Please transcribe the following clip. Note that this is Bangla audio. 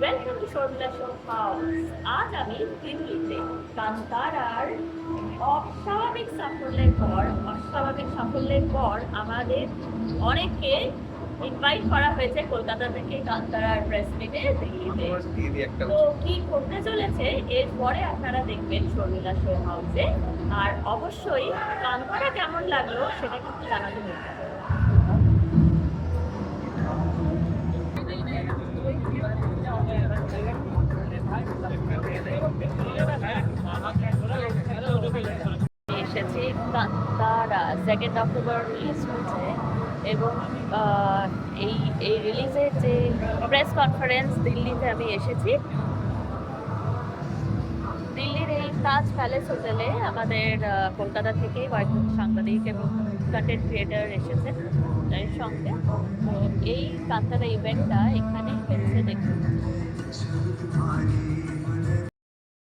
Welcome to Sharmila show house আজ আমি দিল্লিতে। কান্তারার অস্বাভাবিক সাফল্যের পর অস্বাভাবিক সাফল্যের পর আমাদের অনেককে ইনভাইট করা হয়েছে কলকাতা থেকে কান্তারার প্রেস মিটে দিল্লিতে। তো কি করতে চলেছে এরপরে আপনারা দেখবেন শর্মিলা শো হাউসে আর অবশ্যই কান্তারা কেমন লাগল সেটা কিন্তু জানাতে হবে এসেছি। কান্তারা সেকেন্ড অক্টোবর রিলিজ হয়েছে এবং এই এই রিলিজের যে প্রেস কনফারেন্স দিল্লিতে আমি এসেছি। দিল্লির এই তাজ প্যালেস হোটেলে আমাদের কলকাতা থেকে কয়েকজন সাংবাদিক এবং কন্টেন্ট ক্রিয়েটার এসেছেন সঙ্গে। তো এই কান্তারা ইভেন্টটা দেখুন